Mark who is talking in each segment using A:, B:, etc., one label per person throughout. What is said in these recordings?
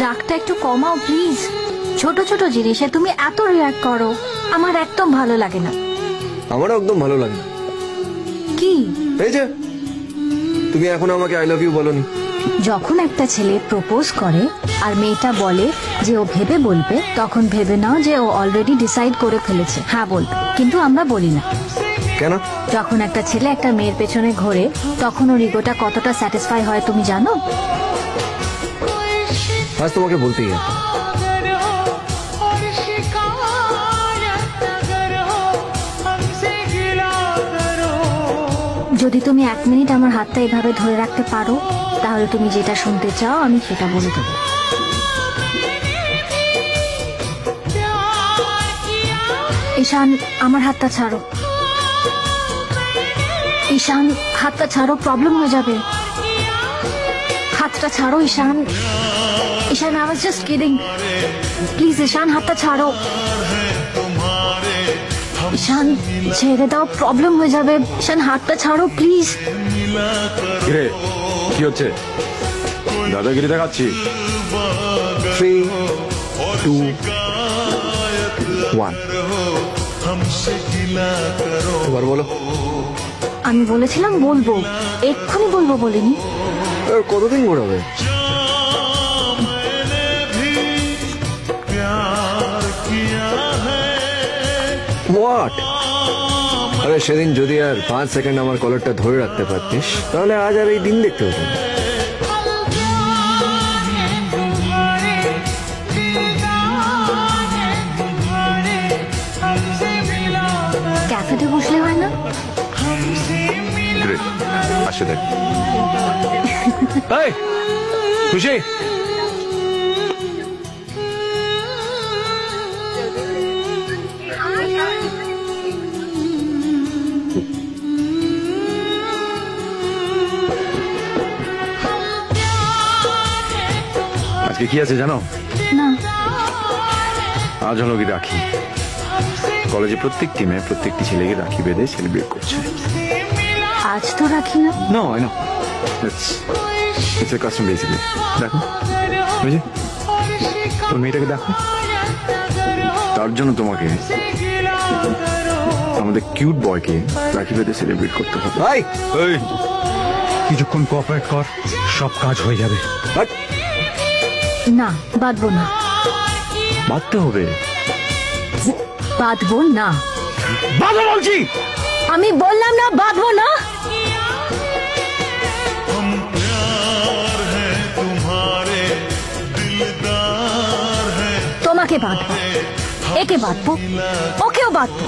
A: রাগটা একটু কমাও প্লিজ ছোট ছোট জিনিসে তুমি এত রিয়াক্ট করো আমার একদম ভালো লাগে না।
B: আমারও একদম ভালো লাগে না।
A: কি?
B: এই যে তুমি এখন আমাকে আই লাভ ইউ বলনি।
A: যখন একটা ছেলে প্রপোজ করে আর মেয়েটা বলে যে ও ভেবে বলবে তখন ভেবে নাও যে ও অলরেডি ডিসাইড করে ফেলেছে। হ্যাঁ বলবে কিন্তু আমরা বলি না।
B: কেন?
A: যখন একটা ছেলে একটা মেয়ের পেছনে ঘোরে তখন ওর ইগোটা কতটা স্যাটিসফাই হয় তুমি জানো?
B: আজ তোমাকে বলতেই হবে।
A: যদি তুমি এক মিনিট আমার হাতটা এভাবে ধরে রাখতে পারো তাহলে তুমি যেটা শুনতে চাও আমি সেটা বলে দেবো। ঈশান আমার হাতটা ছাড়ো। ঈশান হাতটা ছাড়ো প্রবলেম হয়ে যাবে। হাতটা ছাড়ো Ishaan. Ishaan I was just kidding please Ishaan হাতটা ছাড়ো। ঈশান ছেড়ে দাও প্রবলেম হয়ে যাবে। ঈশান হাতটা ছাড়ো প্লিজ
C: কিরে কি হচ্ছে? দাদাগিরি দেখাচ্ছি।
B: থ্রি টু ওয়ান এবার বলো।
A: আমি বলেছিলাম বলব। এক্ষুনি বলব বলিনি।
B: কতদিন ঘোরাবে? হোয়াট আরে সেদিন যদি আর পাঁচ সেকেন্ড আমার কলারটা ধরে রাখতে পারতিস তাহলে আজ আর এই দিন দেখতে হতো
A: ক্যাফেতে বসলে হয় না?
C: খুশি? আজকে কি আছে জানো? আজ হলো কি রাখি কলেজে প্রত্যেক টিমে প্রত্যেকটি ছেলেকে রাখি বেঁধে সেলিব্রেট করছে।
A: আজ তো রাখি না।
C: No I know it's custom basically দেখো।
D: বুঝলি
C: তো মেয়েটাকে দেখো। তার জন্য তোমাকে আমাদের কিউট বয়কে রাখি বেঁধে সেলিব্রেট করতে হবে।
B: ভাই!
E: কিছুক্ষণ কোঅপারেট কর সব কাজ হয়ে যাবে।
B: বাট
A: না বাঁধবো না।
C: বাঁধতে হবে?
A: বাঁধবো না।
C: বাঁধো বলছি!
A: আমি বললাম না বাঁধবো না। তোমাকে বাঁধবো। একে বাঁধবো। ওকেও বাঁধবো।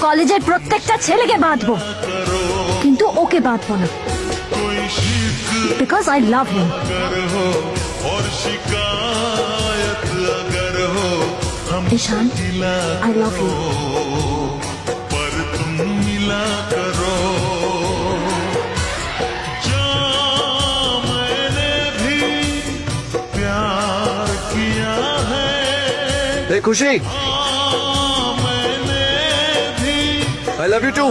A: কলেজের প্রত্যেকটা ছেলেকে বাঁধবো। কিন্তু ওকে বাঁধবো না। Because I love him Ishaan I love you
B: এই খুশি আই লাভ ইউ টু